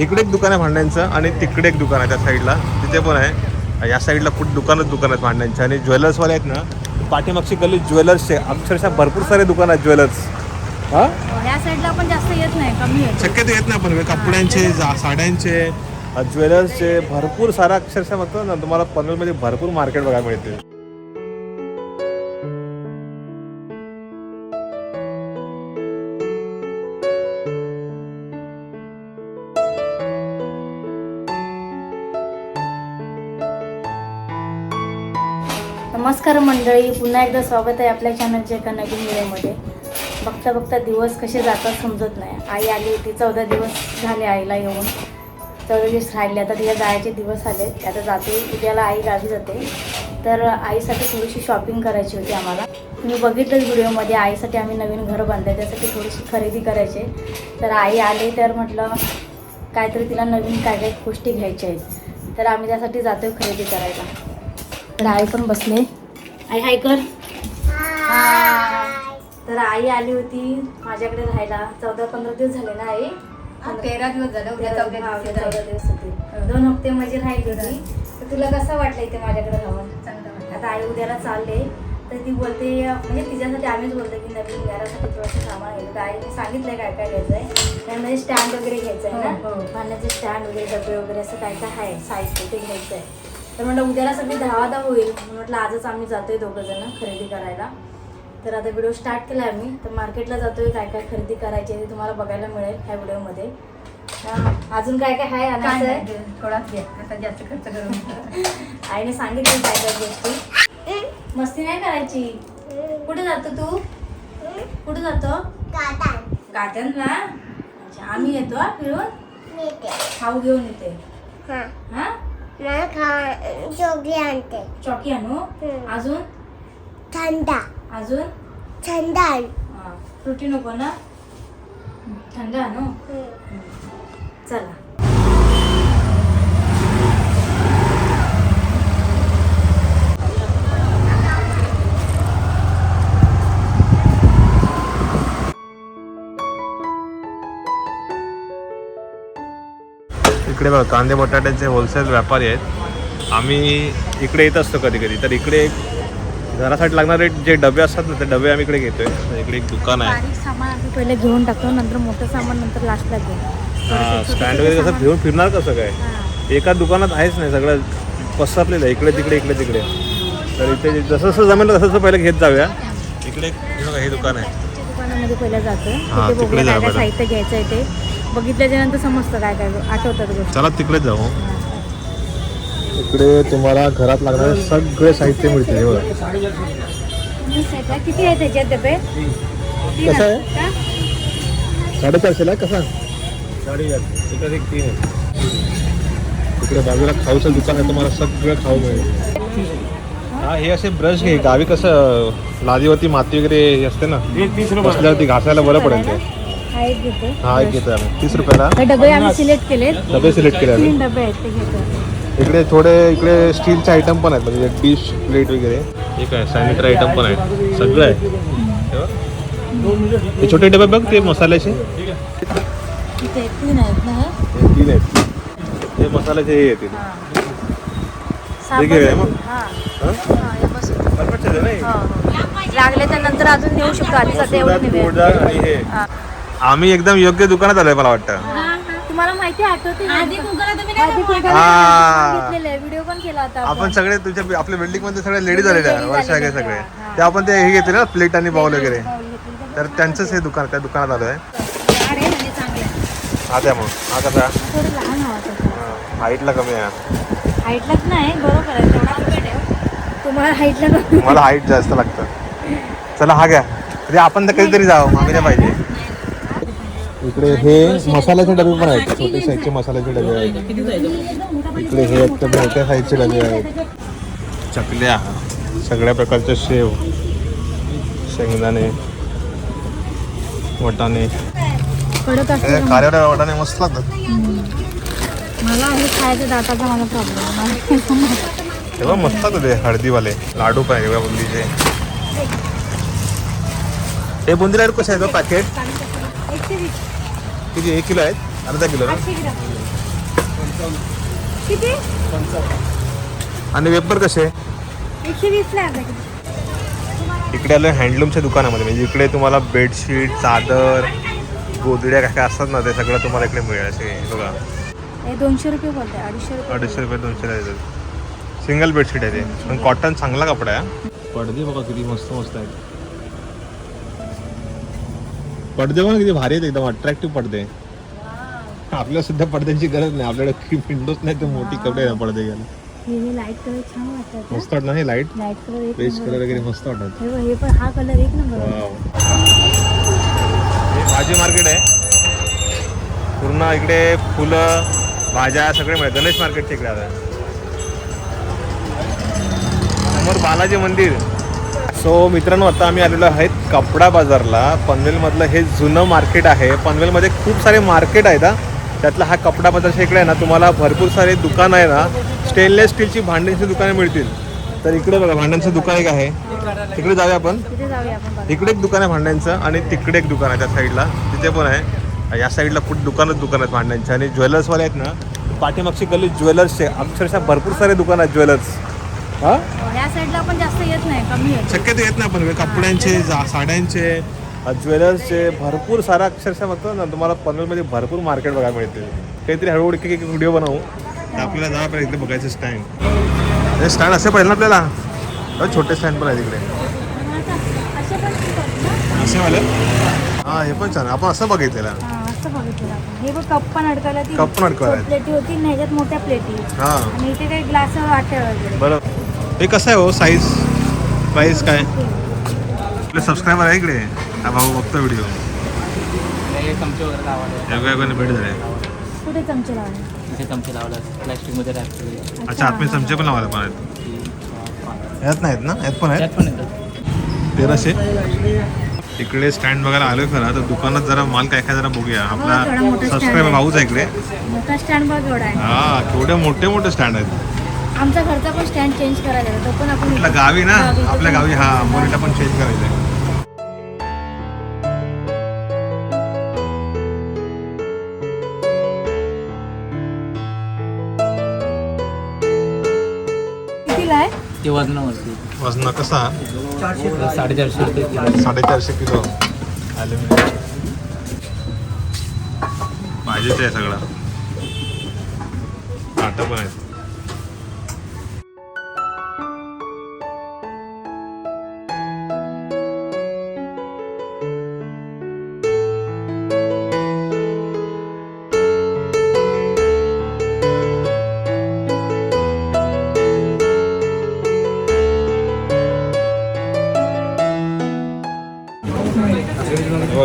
इकडे एक दुकान आहे भांड्यांचं आणि तिकडे एक दुकान आहे त्या साईडला. तिथे पण आहे. या साईडला कुठे दुकानच दुकान आहेत भांड्यांचे. आणि ज्वेलर्सवाले आहेत ना पाठीमागची गल्ली ज्वेलर्सचे अक्षरशः भरपूर सारे दुकान आहेत ज्वेलर्स. हा? ह्या साईडला पण जास्त येत नाही कमी येत. शक्यतो येत नाही पण कपड्यांचे साड्यांचे ज्वेलर्सचे भरपूर सारा अक्षरशः म्हणतो ना तुम्हाला पनवेलमध्ये भरपूर मार्केट बघायला मिळते. नमस्कार मंडळी पुन्हा एकदा स्वागत आहे आपल्या चॅनलच्या एका नवीन व्हिडिओमध्ये. बघता बघता दिवस कसे जातात समजत नाही. आई आली होती चौदा दिवस झाले आईला येऊन. चौदा दिवस राहिले आता तिला जायचे दिवस आले. आता जाते उद्याला आई गावी जाते. तर आईसाठी थोडीशी शॉपिंग करायची होती आम्हाला. तुम्ही बघितलंच व्हिडिओमध्ये आईसाठी आम्ही नवीन घर बांधलं त्यासाठी थोडीशी खरेदी करायची. तर आई आली तर म्हटलं काहीतरी तिला नवीन काय काय गोष्टी घ्यायच्या आहेत. तर आम्ही त्यासाठी जातो खरेदी करायला. तर आई पण बसले. आई हाय कर. तर आई आली होती माझ्याकडे राहायला. चौदा पंधरा दिवस झाले ना आई. तेरा दिवस झाले. उद्या हा, चौदा दिवस होतील. दोन हप्ते माझी राहिली होती. तर तुला कसं वाटलं इथे माझ्याकडे राहून? आता आई उद्याला चालले. तर ती बोलते म्हणजे तिच्यासाठी आम्हीच बोलतो की नवीन घरासाठी थोडंसं सामान घ्यायचं तर आईने सांगितलंय काय काय घ्यायचं आहे त्यामध्ये स्टँड वगैरे घ्यायचं आहे हो, हो. ना पाण्याचे स्टँड वगैरे डबे वगैरे असं काय काय आहे साहित्य ते घ्यायचं आहे तर म्हटलं उद्याला सगळी धावाधा होईल. म्हटलं आजच आम्ही जातोय दोघं जण खरेदी करायला. तर आता व्हिडिओ स्टार्ट केला आम्ही. तर मार्केटला जातोय काय काय खरेदी करायची आहे ते तुम्हाला बघायला मिळेल ह्या व्हिडिओमध्ये. हा, अजून काय काय आहे आणायचं आहे थोडाच घे. आता जास्त खर्च करून आईने सांगितलं काय काय गोष्टी. मस्ती नाही करायची? कुठे जातो तू? कुठे जातो? गार्डनला? अच्छा आम्ही येतो फिरून? खाऊ घेऊन येते. हा? जोगी आणते. चॉकी आणू? हम्म. अजून? थंडा. अजून? थंडा आण. हा, फ्रुटी नको ना? थंड आणू? चला. इकडे बघा कांदे बटाट्याचे होलसेल व्यापारी आहेत. आम्ही इकडे येत असतो कधी कधी तर इकडे एक घरासाठी लागणारे जे डबे असतात ना ते डबे आम्ही इकडे घेतोय. तर इकडे एक दुकान आहे. बारीक सामान आम्ही पहिले घेऊन टाकतो नंतर मोठं सामान नंतर लास्टला घेऊ. हा स्टँड वगैरे कसं घेऊन फिरणार कसं काय एका दुकानात आहेच नाही सगळं पसरलेलं आहे. इकडे तिकडे इकडे तिकडे. तर इथे जसं जसं जमेल तसं तसं पहिले घेत जाऊया. इकडे हे दुकान आहे. दुकानामध्ये पहिलं जातं तिकडे. साहित्य घ्यायचं आहे ते. बघितल्याच्या नंतर समजतं काय काय आठवतात गोष्टी. चला तिकडेच जाऊ. इकडे तुम्हाला घरात लागणारे सगळे साहित्य मिळते हे बघा. किती आहे त्याच्यात डबे? कसं आहे? साडेचारशेला कसा? साडेचार एकाच एक तीन आहे इकडे बाजूला खाऊचं दुकान आहे तुम्हाला सगळं खाऊ मिळेल. हा हे असे ब्रश घे. गावी कसं लादीवरती माती वगैरे असते ना बसल्यावरती घासायला बरं पडेल ते. एक घेतो हा एक घेतोय आम्ही. तीस रुपयाला. हे डबे आम्ही सिलेक्ट केलेत. डबे सिलेक्ट केले आम्ही. तीन डबे आहेत ते घेतो इकडे थोडे इकडे स्टीलचे आयटम पण आहेत. म्हणजे डिश प्लेट वगैरे. सॅनिटरी आयटम पण आहेत. सगळं आहे. हे. हे छोटे डबे बघ ते मसाल्याचे. इथे तीन आहेत ना हे? हे तीन आहेत. हे मसाल्याचे हे येतील. सहा हे मग. हा. हं? हा, हे हे? हो, हो. लागले तर नंतर अजून नेऊ शकतो. आधी सध्या एवढं नेऊया. आणि हे. हा. आम्ही एकदम योग्य दुकानात आलोय मला वाटतं. तुम्हाला माहिती आठवते आधी हा. सांगितलेलं आहे व्हिडिओ पण केला होता आपण. सगळे तुमच्या आपल्या बिल्डिंगमध्ये सगळे लेडीज आलेल्या वर्षा वगैरे सगळे. हा. ते आपण ते हे घेतले ना प्लेट आणि बाउल वगैरे? तर त्यांचंच हे दुकान त्या दुकानात आलोय. आहे म्हणजे. हा मग. हा कसा? थोडं लहान हवा तसं हाईटला कमी आहे. हाईटलाच नाही बरोबर आहे तेवढा वेळ आहे. तुम्हाला हाईटला मला हाईट जास्त लागतं. चला हा घ्या. आपण तर कधीतरी जाऊ आम्ही नाही पाहिजे. इकडे हे मसाल्याचे डबे पण आहेत छोटे साईजचे मसाल्याचे डबे आहेत. इकडे हे आहेत तर मोठ्या साईजचे डबे आहेत. चकल्या सगळ्या प्रकारचे शेव शेंगदाणे वाटाणे. खाऱ्या वाटाणे मस्त लागतात. मला हे खायचं दाताचा मला प्रॉब्लेम तेव्हा मस्त लागतात ते हळदीवाले. लाडू आहे वेगळ्या बुंदीचे. हे बुंदी लाडू कसे आहेत पॅकेट किती एक किलो आहेत? अर्धा किलो ना? आठशे ग्राम. किती? आणि वेपर कसे? एकशे वीसला अर्धा किलो. इकडे आलं हँडलूमच्या दुकानामध्ये. म्हणजे इकडे तुम्हाला बेडशीट चादर गोदड्या काय काय असतात ना ते सगळं तुम्हाला इकडे मिळेल. असे बघा. हे दोनशे रुपये बोलते अडीचशे रुपये. अडीचशे रुपये दोनशे सिंगल बेडशीट आहे ते. पण कॉटन चांगला कपडा आहे पडदे बघा किती मस्त मस्त आहेत. पडदे बघा किती भारी आहेत एकदम अट्रॅक्टिव्ह पडदे. आपल्याला सुद्धा पडद्यांची गरज नाही. आपल्याकडे विंडोज नाही तर मोठी कपडे पडदे घ्यायला. लाइट कलर छान वाटतात मस्त वाटत नाही लाइट लाइट कलर वगैरे मस्त वाटत हे हे पण हा कलर एक नंबर. हे भाजी मार्केट आहे. पूर्ण इकडे फुलं भाज्या सगळे मिळतात. गणेश मार्केटच्या इकडे आता. समोर बालाजी मंदिर. सो मित्रांनो आता आम्ही आलेलो आहेत कपडा बाजारला. पनवेलमधलं हे जुनं मार्केट आहे. पनवेलमध्ये खूप सारे मार्केट आहेत हा. त्यातला हा कपडा बाजारच्या इकडे आहे ना तुम्हाला भरपूर सारे दुकान आहे ना. स्टेनलेस स्टीलची भांड्यांची दुकाने मिळतील. तर इकडे बघा भांड्यांचं दुकान एक आहे. तिकडे जाऊया आपण. इकडे एक दुकान आहे भांड्यांचं आणि तिकडे एक दुकान आहे त्या साईडला. तिथे पण आहे. या साईडला कुठे दुकानच दुकान आहेत भांड्यांचे. आणि ज्वेलर्सवाले आहेत ना पाठीमागची गल्ली ज्वेलर्सचे. अक्षरशः भरपूर सारे दुकान आहेत ज्वेलर्स. हा? ह्या साईडला पण जास्त येत नाही कमी येत. शक्यतो येत नाही पण कपड्यांचे जा- साड्यांचे ज्वेलर्सचे भरपूर सारा अक्षरशः म्हणतो ना तुम्हाला पनवेलमध्ये भरपूर मार्केट बघायला मिळते. काहीतरी हळूहळू एक एक व्हिडिओ बनवू. तर आपल्याला जा पाहिजे इकडे बघायचं स्टँड हे स्टँड असे पाहिजे ना आपल्याला? छोटे स्टँड पण आहे तिकडे असे पण खूप आहेत ना? असे वाले? हां हे पण छान. आपण असं बघितलेलं. हा, असं बघितलं आपण. हे बघ कप पण अडकवल्या ती कप पण अडकवल्या आहेत. प्लेटी होती आणि ह्याच्यात मोठ्या प्लेटी हां. आणि इथे काही ग्लास वाट्या वगैरे. बरं. हे कसं आहे हो साईज प्राईस काय? आपले सबस्क्रायबर आहे इकडे. हा भाऊ बघतो व्हिडिओ चमचे वगैरे लावायला. योगायोगाने भेट झाले? कुठे चमचे लावले इथे चमचे लावला प्लॅस्टिकमध्ये रॅप केलेले. अच्छा आतमध्ये चमचे पण लावायला पण आहेत. यात नाहीत ना? यात पण आहेत? पण येतात. तेराशे? इकडे स्टँड बघायला आलोय खरा. तर दुकानात जरा माल काय काय जरा बघूया. हो, आपला मोठा stand सबस्क्रायबर आहे. भाऊच आहे इकडे. मोठा स्टँड बघ एवढा आहे. हा केवढे मोठे मोठे स्टँड आहेत. आमच्या घरचा पण स्टँड चेंज करायला. तो पण आपण गावी ना? तो आपल्या गावी हा मोनिटा पण चेंज करायचं आहे. ते वजनावरती वजन कसा? साडेचारशे रुपये किलो. साडेचारशे किलो. ॲल्युमिनियम पाहिजेच आहे सगळं. काटा पण आहेत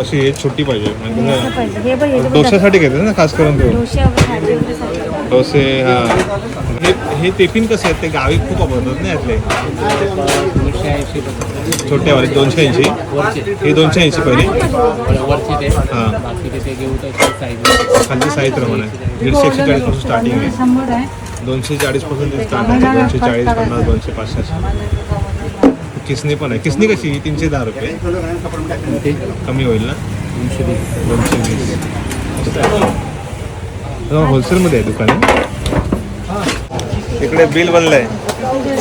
अशी हे छोटी पाहिजे. म्हणजे डोश्यासाठी घेते ना खास करून ते. डोसे हा. हे हे टिफिन कसे आहेत? ते गावी खूप वापरतात ना यातले. छोट्यावाले दोनशे ऐंशी. हे दोनशे ऐंशी पहिले. हां. तर साईज खालची साईज प्रमाणे दीडशे एकशे चाळीसपासून स्टार्टिंग आहे. आहे दोनशे चाळीसपासून ते स्टार्ट आहे. दोनशे चाळीस पन्नास दोनशे पाचशे. किसनी पण आहे. किसनी कशी? तीनशे दहा रुपये. कमी होईल ना? दोनशे वीस. दोनशे वीस होलसेलमध्ये आहे दुकान. इकडे बिल बनलंय.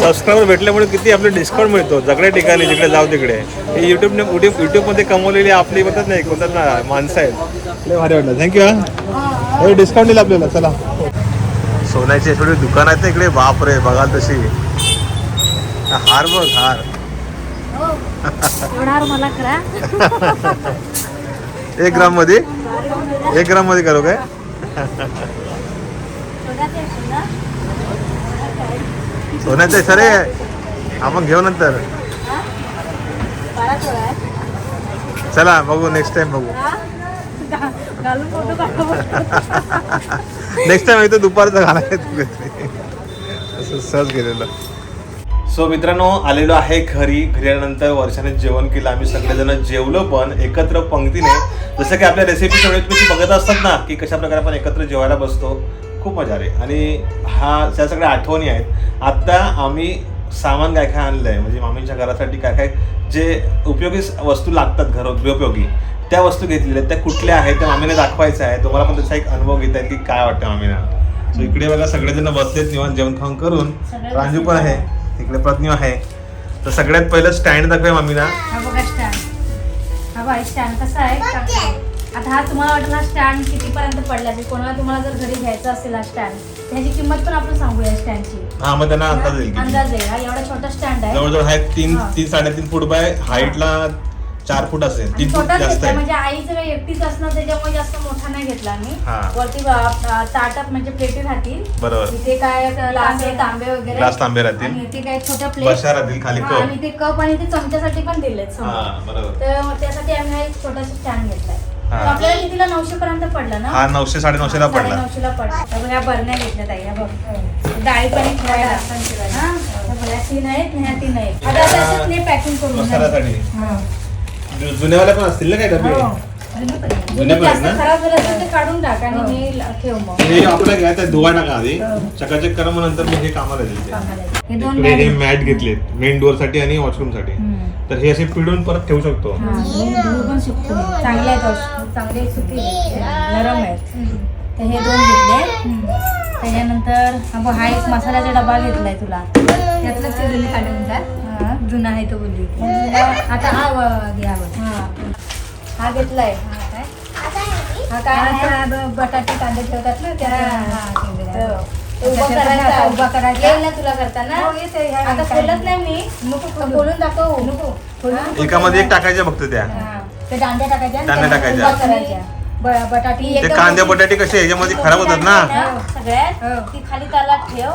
सबस्क्रायबर भेटल्यामुळे किती आपले डिस्काउंट मिळतो. सगळ्या ठिकाणी जिकडे जाऊ तिकडे. हे युट्यूबने युट्यूब युट्यूबमध्ये कमवलेली आपली म्हणतात नाही. कोणतात ना माणसं आहेत. लय भारी वाटलं. थँक्यू हा. हो, डिस्काउंट दिलं आपल्याला. चला. सोन्याची थोडी दुकान आहेत ना इकडे. बाप रे बघाल तशी. हार बघ हार. एवढा हार मला करा. एक ग्राममध्ये? एक ग्राममध्ये करू काय? सोन्याचे सर. आपण घेऊ नंतर. चला बघू नेक्स्ट टाइम बघू. नेक्स्ट टाइम इथं दुपारचं घालायचं. असं सहज गेलेलं. सो मित्रांनो आलेलो आहे घरी. घरी आल्यानंतर वर्षाने जेवण केलं. आम्ही सगळेजण जेवलो पण एकत्र पंक्तीने जसं की आपल्या रेसिपी सगळे तुम्ही बघत असतात ना की कशा प्रकारे आपण एकत्र जेवायला बसतो. खूप मजा आली. आणि हा त्या सगळ्या आठवणी आहेत. आत्ता आम्ही सामान काय काय आणलं आहे म्हणजे मामींच्या घरासाठी काय काय जे उपयोगी वस्तू लागतात घर उपयोगी त्या वस्तू घेतलेल्या आहेत. त्या कुठल्या आहेत त्या मामीने दाखवायचं आहे. तुम्हाला पण त्याचा एक अनुभव घेता येईल की काय वाटतं मामीना सो इकडे बघा सगळेजण बसलेत निवांत जेवण खाऊन करून. रांजू पण आहे. इकडे प्रतिमा आहे. तर सगळ्यात पहिलं स्टँड दाखवूया मामीना हा बघा स्टँड हा बाई स्टँड कसा आहे? का- आता हा तुम्हाला वाटेल हा स्टँड कितीपर्यंत पडला असेल? कोणाला तुम्हाला जर घरी घ्यायचा असेल हा स्टँड त्याची किंमत पण आपण सांगूया स्टँडची हा मग त्यांना अंदाज येईल किती. अंदाज आहे हा एवढा छोटा स्टँड आहे. जवळजवळ आहे तीन हा. तीन साडेतीन फूट बाय हाईटला चार फूट असेल तीन फूट छोटाच जास्त घेतला आहे. म्हणजे आईचं काही एकटीच असणार त्याच्यामुळे जास्त मोठा नाही घेतला हा. वरती ब- ताटात म्हणजे प्लेटी राहतील. बरोबर. इथे काय तांबे तांबे वगैरे. ग्लास तांबे राहतील. आणि इथे काय छोट्या प्लेट बशा राहतील, खाली कप. आणि ते कप आणि ते चमच्यासाठी पण दिलेत समोर. हा बरोबर. तर त्यासाठी आम्ही हा एक छोटासा स्टँड घेतलाय. हा. आपल्याला कितीला नऊशे पर्यंत पडला ना? हा नऊशे साडेनऊशे ला पडला. नऊशेला पडला. तर बघ, ह्या बरण्या घेतल्या ताई ह्या बघ. डाळी पण एक ठेवायला हा. ह्या बघ, ह्या तीन आहेत आणि ह्या तीन आहेत आता आता असंच नाही पॅकिंग करून मसाल्यासाठी. हा. जु- जुन्यावाल्या पण असतील ना काही डबे? हो. जुने जुने पण जास्त आहेत ना? खराब झालं असेल ते काढून टाक आणि हे ल- ठेव मग. हे आपल्याला घ्या त्या धुवा टाका आधी. चकाचक करा मग नंतर मग हे कामाला ते. येईल. हे दोन इकडे हे मॅट- मॅट घेतलेत मेन डोअरसाठी आणि वॉशरूमसाठी. तर हे असे पिळून परत ठेवू शकतो. हा, हे पण चांगले आहेत चांगले. नरम आहेत. तर हे दोन घेतले. त्याच्यानंतर बघ, हा एक मसाल्याचा डबा घेतलाय तुला. त्यातलं ते जुने काढून जा हा. जुना आहे तो बोलली. आता आता हा घ्यावं हा हा घेतलाय. हा काय? हा काय? हा, बटाटे कांदे ठेवतात ना त्या ते दिलं. ते उभं करायचा. उभा करायचा. येईल ना तुला करताना? हो, आता खोलत नाही मी नको. खोलून दाखव. नको. एकामध्ये एक टाकायच्या फक्त त्या. हा. ते दांड्या टाकायच्या दांड्या टाकायच्या. ब- बटाटे ती कांदे मोठी- बटाटे कसे याच्यामध्ये खराब होतात ना? मोठी सगळ्यात हो. ती खाली तालात ठेव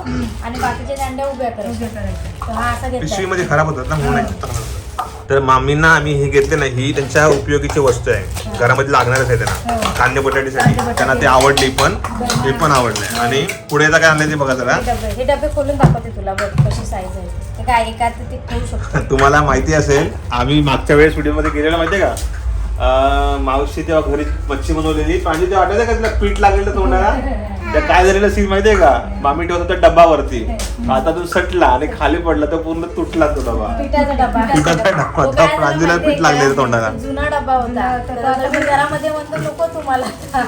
आणि दांड्या उभ्या उभे करायच्या करायचे. तर हा असा पिशवीमध्ये खराब होतात ना म्हणून नाही. तर मामींना आम्ही हे घेतले नाही ही त्यांच्या उपयोगीची वस्तू आहे. घरामध्ये लागणारच आहे त्यांना. कांदे बटाटीसाठी त्यांना ते आवडली पण हे पण आवडलंय आणि पुढे आता काय आणलंय ते बघा जरा. हे डबे हे डबे खोलून दाखवते तुला बघ कशी साईज आहे. ती. ते काय एकात ते ठेवू शकतो. तुम्हाला माहिती असेल आम्ही मागच्या वेळेस व्हिडिओमध्ये गेलेलो माहितीये का? मावशी तेव्हा घरी मच्छी बनवलेली. पाणी तेव्हा आठवतं का तिला पीठ लागलेलं तोंडाला? त्या काय झालेलं सीन माहितीये का? मामी ठेवत होता डब्बावरती. हातातून सटला आणि खाली पडला तर पूर्ण तुटला तो डबा. पिठाचा डबा. पिठाचा डबा तो होता. प्रांजूला पीठ लागलेलं का? तोंडाला. जुना डबा होता. तर आता मी घरामध्ये म्हणतो नको तुम्हाला. हा.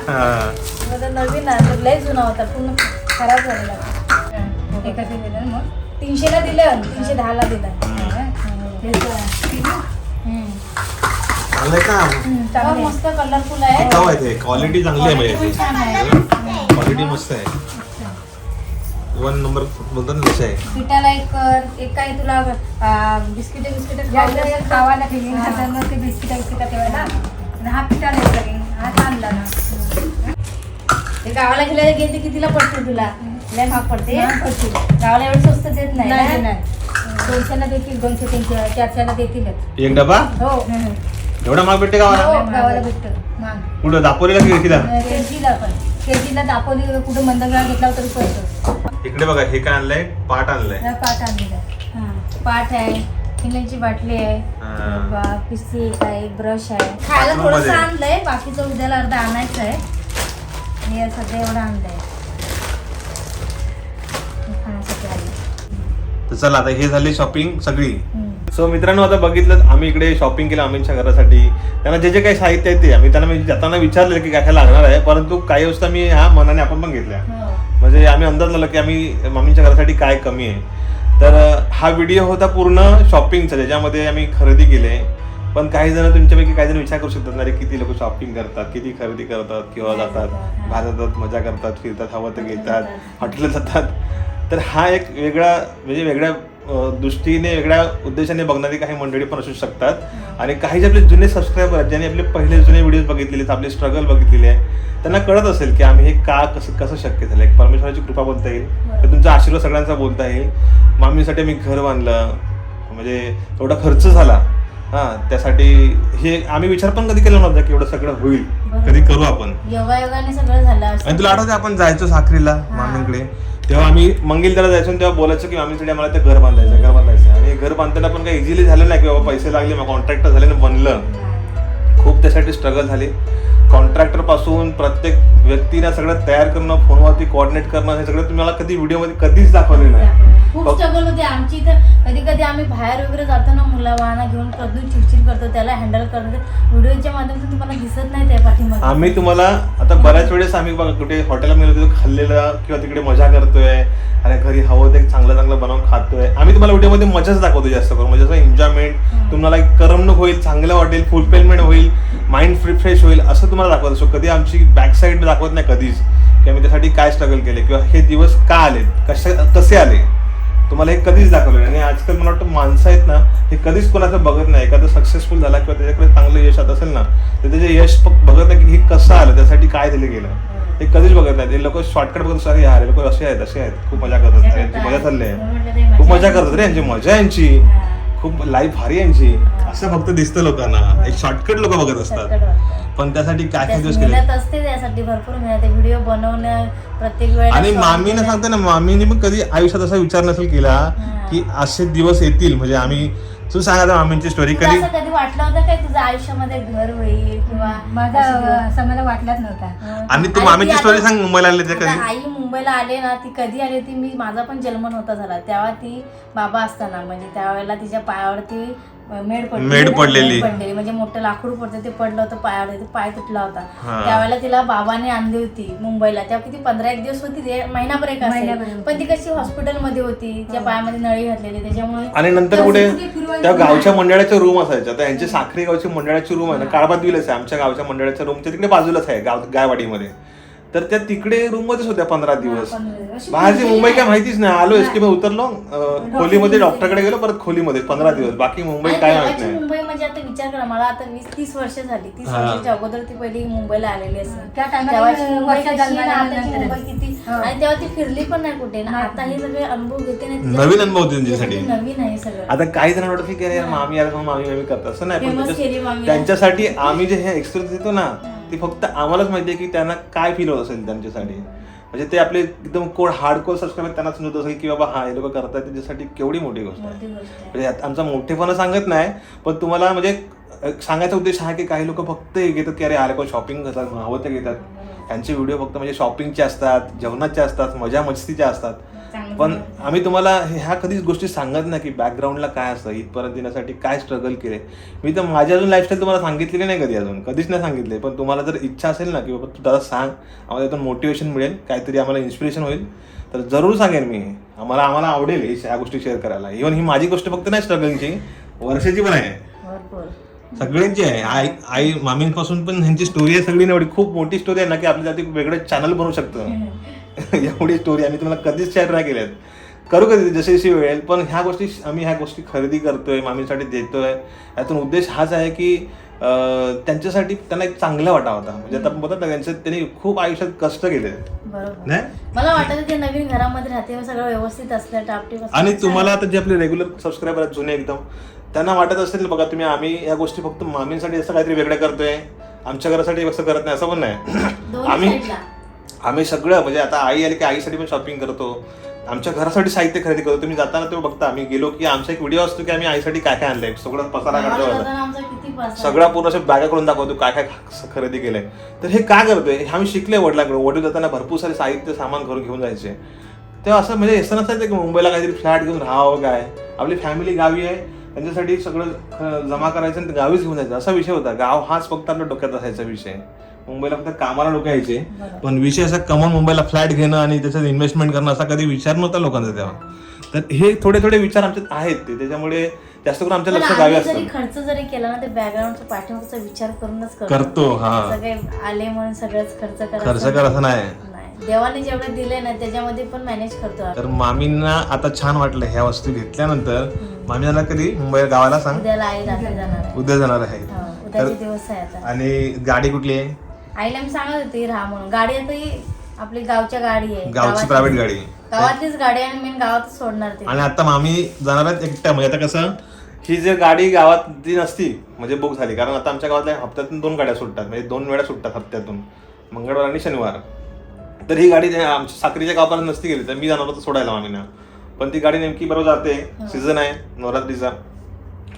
माझा नवीन आहे, तर लय जुना होता पूर्ण खराब झालेला. होता. एका ते दिलं मग तीनशेला दिलं तीनशे दहाला दिलं. हे हम्म. चांगलंय का मस्त कलरफुल आहे. टिकाऊ आहे ते. क्वालिटी चांगली आहे Quality पण छान आहे. क्वालिटी मस्त आहे. वन नंबर बोलतात ना तसे आहे. पिठाला एक कर एक काही तुला बिस्किट बिस्किट खावायला ते बिस्किटा बिस्किटा ठेवायला आणि हा पिठाला येत लागेल. हा आणला ना. ते गावाला गेल्याला घेते कितीला पडते तुला? लय महाग पडते महाग पडते. गावाला एवढं स्वस्त देत नाही नाही ना? नाही दोनशेला देतील दोनशे तीनशे चारशेला देतीलच. एक डबा? हो. एवढा माल भेटते गावाला हो, गावाला भेटतं मग कुठं दापोलीला की कितीला केजीला पण. केजीला दापोली कुठं मंदगडा घेतला तरी पडतो इकडे बघा हे काय आणलंय? पाट आणलंय. हा पाठ आणलेला हा. पाट आहे पिण्याची बाटली आहे हा. बा- पिस्ती एक आहे ब्रश आहे. खायला Bathroom थोडंसं मध्ये. आणलंय बाकीचं उद्याला अर्धा आणायचं आहे. हे सध्या एवढं आणलंय. हे खाण्यासाठी आणलंय तर चला आता हे झाली शॉपिंग सगळी. हम्म. सो मित्रांनो आता बघितलं आम्ही इकडे शॉपिंग केलं आम्हीच्या घरासाठी. त्यांना जे जे काही साहित्य आहे ते आम्ही त्यांना म्हणजे जाताना विचारलं की काय काय लागणार आहे परंतु काही वस्तू आम्ही ह्या मनाने आपण पण घेतल्या. हो. म्हणजे आम्ही अंदाज लावला की आम्ही मामींच्या घरासाठी काय कमी आहे. तर हा व्हिडिओ होता पूर्ण शॉपिंगचा ज्याच्यामध्ये आम्ही खरेदी केले. पण काही जण तुमच्यापैकी काही जण विचार करू शकतात ना रे किती लोक शॉपिंग करतात किती खरेदी करतात किंवा जातात बाहेर जातात मजा करतात फिरतात हवं तर घेतात हॉटेलला जातात. तर हा एक वेगळा म्हणजे वेगळ्या दृष्टीने वेगळ्या उद्देशाने बघणारी काही मंडळी पण असू शकतात. आणि काही जे आपले जुने सबस्क्रायबर आहेत ज्यांनी आपले पहिले जुने व्हिडिओ बघितलेले आपले स्ट्रगल बघितलेले आहे त्यांना कळत असेल की आम्ही हे का कसं कसं शक्य झालं एक परमेश्वराची कृपा बोलता येईल. तर तुमचा आशीर्वाद सगळ्यांचा बोलता येईल. मामीसाठी मी घर बांधलं. म्हणजे एवढा खर्च झाला. हा त्यासाठी हे आम्ही विचार पण कधी केला नव्हता की एवढं सगळं होईल. कधी करू आपण. आणि तुला आठवते आपण जायचो साखरीला मामींकडे? तेव्हा आम्ही मंगलदारा जायचो आणि तेव्हा बोलायचो की मामीसाठी आम्हाला ते घर बांधायचं घर बांधायचं आणि घर बांधताना पण काही इझिली झालं नाही की बाबा पैसे लागले मग कॉन्ट्रॅक्टर झाले ना बनलं. खूप त्यासाठी स्ट्रगल झाली. कॉन्ट्रॅक्टरपासून प्रत्येक व्यक्तीला सगळं तयार करणं फोनवरती कोऑर्डिनेट करणं हे सगळं तुम्हाला कधी व्हिडिओमध्ये कधीच दाखवले नाही. खूप स्ट्रगल होते. आमची इथं कधी कधी आम्ही बाहेर वगैरे जातो ना मुला वाहना घेऊन कधी चिडचिड करतो त्याला हँडल करतो. व्हिडिओच्या माध्यमातून तुम्हाला दिसत नाही त्या पाठीमागे. आम्ही तुम्हाला आता बऱ्याच वेळेस आम्ही बघा कुठे हॉटेलला तिथे खाल्लेलं किंवा तिकडे मजा करतोय. आणि घरी हवं ते चांगलं चांगलं बनवून खातोय. आम्ही तुम्हाला व्हिडिओमध्ये मजाच दाखवतो जास्त करून. म्हणजे असं एन्जॉयमेंट तुम्हाला एक करमणूक होईल चांगलं वाटेल फुलफिलमेंट होईल माइंड फ्री फ्रेश होईल असं तुम्हाला दाखवत असतो. कधी आमची बॅक साईड दाखवत नाही कधीच की आम्ही त्यासाठी काय स्ट्रगल केले किंवा हे दिवस का आले कसे कसे आले? तुम्हाला हे कधीच दाखवलं नाही. आणि आजकाल मला वाटतं माणसं आहेत ना हे कधीच कोणाचं बघत नाही. एखादं सक्सेसफुल झाला किंवा त्याच्याकडे चांगलं यश आता असेल ना तर त्याचे यश बघत नाही की हे कसं आलं त्यासाठी काय दिलं गेलं. हे कधीच बघत नाही. ते लोक शॉर्टकट बघत असतात यार लोक असे आहेत असे आहेत. खूप मजा करतात. अरे, यांची मजा चालली आहे. खूप मजा करतात रे यांची मजा यांची. खूप लाईफ भारी यांची. असं फक्त दिसतं लोकांना. एक शॉर्टकट लोक बघत असतात. पण त्यासाठी काय दिवस मेहनत असते त्यासाठी भरपूर मेहनत व्हिडिओ बनवणं प्रत्येक वेळेला आणि मामीने. सांगते ना मामीने पण कधी आयुष्यात असा विचार नसेल केला की असे दिवस येतील. म्हणजे आम्ही तू सांगा आता मामींची स्टोरी कधी कधी वाटलं होतं काय तुझं आयुष्यामध्ये घर होईल किंवा माझा असं मला वाटलाच नव्हता. आणि तू मामीची ती स्टोरी सांग मुंबईला आले ते कधी? आई मुंबईला आले ना ती कधी आली होती? मी माझा पण जन्म नव्हता झाला. तेव्हा ती बाबा असताना म्हणजे त्यावेळेला तिच्या पायावरती मेड पडली मेड पडलेली. म्हणजे मोठं लाकूड पडतं ते पडलं होतं पायावर ते पाय तुटला होता. त्यावेळेला तिला बाबाने आणली होती मुंबईला. तेव्हा किती पंधरा एक दिवस होती ते महिनाभर एक असेल. पण ती कशी हॉस्पिटलमध्ये होती तिच्या पायामध्ये नळी घातलेली त्याच्यामुळे आणि नंतर कुठे त्या. गावच्या मंडळाचे रूम असायचे आता यांची साखरी गावची मंडळाची रूम आहे ना काळबादवीलाच आहे. आमच्या गावच्या मंडळाच्या रूमच्या तिकडे बाजूलाच आहे गाव गायवाडीमध्ये. तर त्या तिकडे रूम मध्येच होत्या पंधरा दिवस. हा, फिरलेली मुंबई काय. माहितीच नाही. आलो एस टी उतरलो अं, खोलीमध्ये डॉक्टरकडे गेलो परत खोलीमध्ये पंधरा दिवस. बाकी मुंबई काय माहीत नाही. मुंबई म्हणजे आता विचार करा मला आता वीस तीस वर्ष झाली. तीस हा. वर्षाच्या अगोदर ती पहिली मुंबईला आलेली असेल. त्या टायमाला तेव्हाची मुंबई वर्ष कशी आहे ना, आताची जन्माल्यानंतर. मुंबई किती? हो. आणि तेव्हा ती फिरली पण नाही कुठे ना. आता हे सगळे अनुभव घेते ना तिच्या- नवीन अनुभव होते त्यांच्यासाठी. नवीन आहे सगळं. आता काही जण वाटत की अरे यार मामी आला म्हणून मामी मामी करतात. असं नाही पण Famous त्याच्या- केली मामीला. त्यांच्यासाठी आम्ही जे हे एक्सपिरियन्स देतो ना ते फक्त आम्हालाच माहिती आहे की त्यांना काय फील होत असेल त्यांच्यासाठी. म्हणजे ते आपले एकदम कोड हार्ड कोर सबस्क्राईबर त्यांना समजत असेल की बाबा हा हे लोक करतात त्यांच्यासाठी केवढी मोठी गोष्ट आहे. म्हणजे आमचा मोठेपणा सांगत नाही पण तुम्हाला म्हणजे सांगायचा उद्देश हा की काही लोक फक्त हे घेतात की अरे आले कोण शॉपिंग करतात हवं ते घेतात. त्यांचे व्हिडिओ फक्त म्हणजे शॉपिंगचे असतात जेवणाचे असतात मजा मस्तीचे असतात. चांगलं पण. आम्ही तुम्हाला हे- ह्या कधीच गोष्टी सांगत नाही की बॅकग्राऊंडला काय असतं इथपर्यंत येण्यासाठी काय स्ट्रगल केले. मी तर माझी अजून लाईफस्टाईल तुम्हाला सांगितलेली नाही कधी अजून कधीच नाही सांगितले. पण तुम्हाला जर इच्छा असेल ना की बाबा तू दादा सांग आम्हाला त्यातून मोटिवेशन मिळेल काहीतरी आम्हाला इन्स्पिरेशन होईल तर जरूर सांगेन मी. आम्हाला आम्हाला आवडेल ही- ह्या गोष्टी शेअर करायला. इव्हन ही माझी गोष्ट फक्त नाही स्ट्रगलची वर्षाची पण आहे. भरपूर. सगळ्यांची आहे. आई आई मामींपासून पण ह्यांची स्टोरी आहे सगळी. एवढी खूप मोठी स्टोरी आहे ना की आपल्या त्यात एक वेगळं चॅनल बनवू शकतं. एवढी स्टोरी आम्ही तुम्हाला कधीच शेअर नाही केल्यात. करू कधी जशी जशी वेळ येईल पण ह्या गोष्टी आम्ही ह्या गोष्टी खरेदी करतोय मामीसाठी देतोय. यातून उद्देश हाच आहे की त्यांच्यासाठी त्यांना एक चांगलं वाटावं होता. म्हणजे आता ना त्यांचं त्यांनी खूप आयुष्यात कष्ट केले. बरोबर. नाही? मला वाटतं ते नवीन घरामध्ये राहते सगळं व्यवस्थित असलं टापटीप आणि तुम्हाला आता जे आपले रेग्युलर सबस्क्रायबर आहेत जुने एकदम त्यांना वाटत असेल बघा तुम्ही आम्ही या गोष्टी फक्त मामींसाठी असं काहीतरी वेगळं करतोय आमच्या घरासाठी असं करत नाही असं पण नाही. आम्ही. आम्ही सगळं म्हणजे आता आई आली की आईसाठी पण शॉपिंग करतो. आमच्या घरासाठी साहित्य खरेदी करतो. तुम्ही जाताना तेव्हा बघता आम्ही गेलो की आमचा एक व्हिडिओ असतो की आम्ही आईसाठी काय काय आणलंय. सगळं पसारा काढतो. सगळा पूर्ण असं बॅगा करून दाखवतो काय काय खरेदी केलंय. तर हे का करतोय? हे आम्ही शिकले वडिलांकडे वडील जाताना भरपूर सारे साहित्य सामान घरून घेऊन जायचे. तेव्हा असं म्हणजे असं नसायचं की मुंबईला काहीतरी फ्लॅट घेऊन राहावं काय? आपली फॅमिली गावी आहे. त्यांच्यासाठी सगळं जमा करायचं आणि ते गावीच घेऊन जायचं. असा विषय होता. गाव हाच फक्त आपल्या डोक्यात असायचा विषय. मुंबईला फक्त कामाला लोक यायचे. पण विषय असा कमवून मुंबईला फ्लॅट घेणं आणि त्याच्यात इन्व्हेस्टमेंट करणं असा कधी विचार नव्हता लोकांचा तेव्हा. तर हे थोडे थोडे विचार आमच्यात आहेत ते. त्याच्यामुळे जास्त करून आमच्या पण लक्ष गावी आम्ही जरी असतं खर्च जरी केला ना ते बॅकग्राऊंडचा पाठीमागचा विचार करूनच करतो, हा. सगळे आले म्हणून सगळंच खर्च करायचा खर्च कर असं नाही. नाही. देवाने जेवढे दिले ना त्याच्यामध्ये पण मॅनेज करतो. तर मामींना आता छान वाटलं ह्या वस्तू घेतल्यानंतर. मामी जाणार कधी? मुंबई गावाला सांग. उद्याला आई रात्री जाणार आहे. उद्या जाणार आहे. उद्याचे दिवस आहे आता. आणि गाडी कुठली आहे? आईला मी सांगत होती राहा म्हणून. गाडी आता आपली गावच्या गाडी आहे गावची प्रायव्हेट गाडी. गावातलीच गाडी आहे आणि मेन गावातच सोडणार ते. आणि आता मामी जाणार आहेत एकट्या. म्हणजे आता कसं ही जर गाडी गावात जी नसती म्हणजे बुक झाली. कारण आता आमच्या गावातल्या हप्त्यातून दोन गाड्या सुटतात. म्हणजे दोन वेळा सुटतात हप्त्यातून. मंगळवार आणि शनिवार. तर ही गाडी त्या आमच्या साखरीच्या गावापर्यंत नसती गेली तर मी जाणार होतो सोडायला मामीना. पण ती गाडी नेमकी बरोबर जाते. सीझन आहे नवरात्रीचा.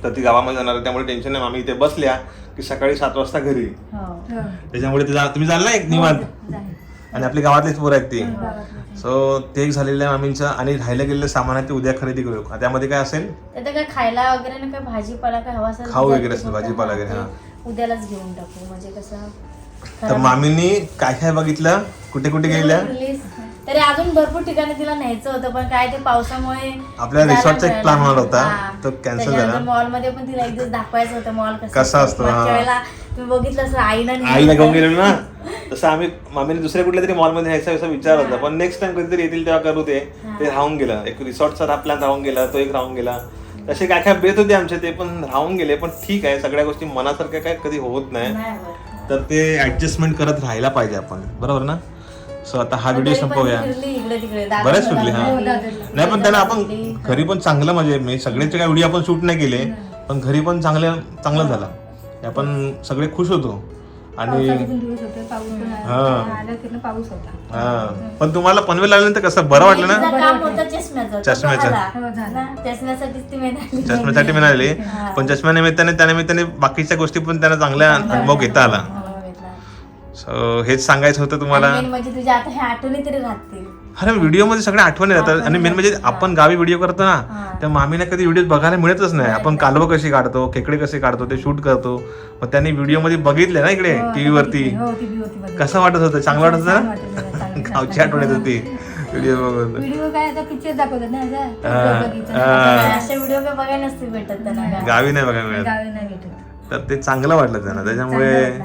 तर ती गावामध्ये जाणार आहे त्यामुळे टेन्शन नाही. मामी इथे बसल्या. की सकाळी सात वाजता घरी. हो. त्याच्यामुळे ते तुम्ही जाल ना एक निवांत? आणि आपली गावातलीच पोरं आहेत ती. सो ते एक झालेलं आहे मामींचं आणि राहिलं गेलेलं सामान आहे ते उद्या खरेदी करू त्यामध्ये काय असेल? काय खायला वगैरे ना काय भाजीपाला काय हवा असेल खाऊ वगैरे असेल, भाजीपाला हा, वगैरे, हा. उद्यालाच घेऊन टाकू. म्हणजे कसं तर मामींनी काय काय बघितलं? कुठे कुठे गेल्या. तरी अजून भरपूर ठिकाणी तिला न्यायचं होतं पण काय ते पावसामुळे आपल्या रिसॉर्टचा एक plan होणार. होता. हा. तो त्याच्यानंतर झाला. मॉलमध्ये पण तिला एक दिवस दाखवायचं होतं मॉल कसा असतो, हा. वेळेला तुम्ही बघितलं असं आईनं आईला घेऊन गेलेलो ना तसं आम्ही मामीने दुसऱ्या कुठल्या तरी मॉलमध्ये न्यायचा असा विचार होता पण नेक्स्ट टाइम कधीतरी येतील तेव्हा करू ते ते राहून गेलं एक रिसॉर्टचा प्लॅन राहून गेला तो एक राहून गेला तसे काय काय बेत होते आमचे ते पण राहून गेले पण ठीक आहे सगळ्या गोष्टी मनासारख्या काय कधी होत नाही. तर ते ऍडजस्टमेंट करत राहायला पाहिजे आपण बरोबर ना सो आता हा व्हिडिओ संपवूया. बरेच सुटले हा. फिरली. नाही पण त्यांना आपण घरी पण चांगलं म्हणजे मी सगळेचे काय व्हिडिओ आपण शूट नाही केले पण घरी पण चांगले चांगलं झालं. हे आपण सगळे खुश होतो. आणि पण हा. हा. तुम्हाला पनवेल आल्यानंतर कसं बरं वाटलं ना? चष्म्याचं तो चष्म्याचं. झाला. हो, चष्म्यासाठी मिळाली. पण चष्म्या निमित्ताने त्या निमित्ताने बाकीच्या गोष्टी पण त्यांना चांगल्या अनुभव घेता आला. हो. सो हेच सांगायचं होतं तुम्हाला. आणि main म्हणजे तुझ्या आता ह्या आठवणी तरी राहतील. अरे व्हिडिओमध्ये सगळ्या आठवणी राहतात आणि मेन म्हणजे आपण गावी व्हिडिओ करतो ना हा. त्या मामीला कधी व्हिडिओ बघायला मिळतच नाही. आपण कालवं कशी काढतो खेकडे कसे काढतो ते शूट करतो. मग त्यांनी व्हिडिओमध्ये बघितले ना इकडे टीव्ही वरती. हो होती बघ कसं वाटत होतं? चांगलं वाटत होतं वाटत होतं, चांगलं, ना गावची आठवण येत होती. व्हिडिओ बघून. व्हिडिओ काय आता पिक्चर दाखवतात ना असं. हा, बघितलं. हा. असे व्हिडिओ काय बघायला नसते भेटत त्यांना. काय. गावी नाही बघायला मिळत. गावी नाही भेटत. तर ते चांगलं वाटलं त्यांना. त्याच्यामुळे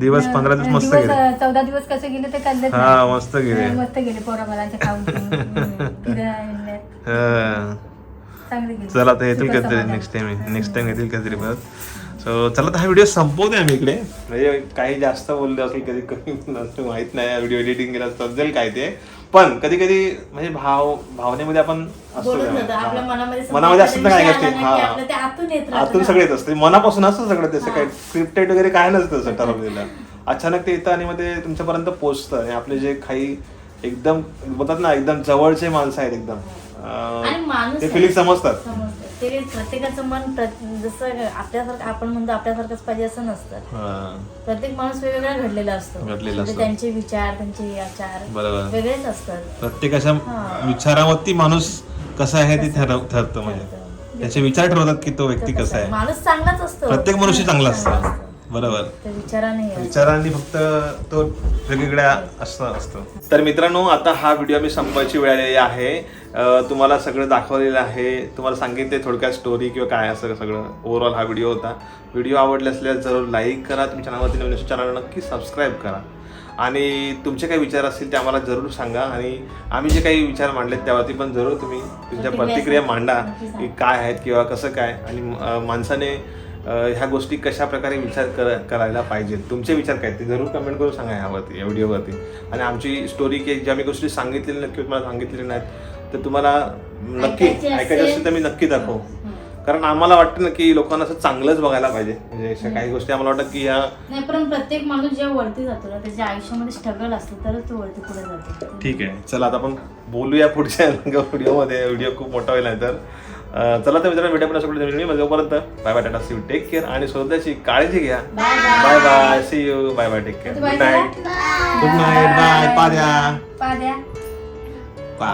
दिवस पंधरा दिवस मस्त गेले. चौदा दिवस कसे गेले ते कळलेच हा. मस्त गेले. मस्त गेले पोरा मुलांचे खाऊन गेले. चला आता येतील कधीतरी. नेक्स्ट टाइम नेक्स्ट टाइम येतील कधीतरी परत. सो चला तर हा व्हिडिओ संपवते आम्ही इकडे. म्हणजे काही जास्त बोलले असेल कधी कमी माहीत नाही व्हिडिओ एडिटिंग केला समजेल काय ते. पण कधी कधी म्हणजे भाव भावनेमध्ये आपण असतो बोलत आपल्या हा. मनामध्ये मनामध्ये असतात ना काही गोष्टी. हा. आपलं ते आतून येत राहतं आतून ना. सगळेच असते. मनापासून असतं सगळं त्याचं काही स्क्रिप्टेड वगैरे काय नसतं तसं ठरवलेलं अचानक ते येतं आणि मग ते तुमच्यापर्यंत पोहोचतं आणि आपले जे काही एकदम बोलतात ना एकदम जवळचे माणसं आहेत एकदम. आणि अं, माणूस ते आहे. फिलिंग समजतात. प्रत्येकाचं मन जसं आपल्यासारखं आपण म्हणतो आपल्यासारखंच पाहिजे असं नसतं. प्रत्येक माणूस वेगवेगळा घडलेला असतो. म्हणजे. त्यांचे विचार त्यांचे आचार वेगळेच असतात. प्रत्येकाच्या विचारावरती माणूस कसा आहे ते ठरतं. म्हणजे. त्याचे विचार ठरवतात की तो व्यक्ती कसा आहे. माणूस चांगलाच असतो. प्रत्येक मनुष्य चांगला असतो. बरोबर. विचाराने फक्त तो वेगवेगळ्या असं असतो. तर मित्रांनो आता हा व्हिडिओ मी संपवायची वेळ आलेली आहे. तुम्हाला सगळं दाखवलेलं आहे. तुम्हाला सांगितले थोडक्यात स्टोरी किंवा काय असं सगळं. ओव्हरऑल हा व्हिडिओ होता. व्हिडिओ आवडले असल्यास जरूर लाईक करा. तुमच्या चॅनलवरती नवीन चॅनल नक्की सबस्क्राईब करा. आणि तुमचे काही विचार असतील ते आम्हाला जरूर सांगा. आणि आम्ही जे काही विचार मांडलेत त्यावरती पण जरूर तुम्ही तुमच्या प्रतिक्रिया मांडा की काय आहेत किंवा कसं काय. आणि माणसाने ह्या गोष्टी कशा प्रकारे विचार कर करायला पाहिजेत? तुमचे विचार काय ते जरूर कमेंट करून सांगा ह्यावरती या व्हिडिओवरती. आणि आमची स्टोरी की ज्या मी गोष्टी सांगितलेल्या नक्की तुम्हाला सांगितलेल्या नाहीत तर तुम्हाला नक्की ऐकायची असेल. तर मी नक्की दाखव. कारण आम्हाला वाटतं ना की लोकांना असं चांगलंच बघायला पाहिजे. म्हणजे अशा काही गोष्टी आम्हाला वाटतं की ह्या नाही पण प्रत्येक माणूस जेव्हा वरती जातो ना त्याच्या आयुष्यामध्ये स्ट्रगल असतो तरच तो वरती पुढे जातो. ठीक आहे. चला आता आपण बोलूया पुढच्या व्हिडिओमध्ये. व्हिडिओ खूप मोठा होईल नाही तर चला तर मित्रांनो भेटा पण असं व्हिडिओ जोपर्यंत bye bye tata see take care आणि स्वतःची काळजी घ्या. Bye bye see you bye bye take care good night good night bye पाद्या पाद्या पा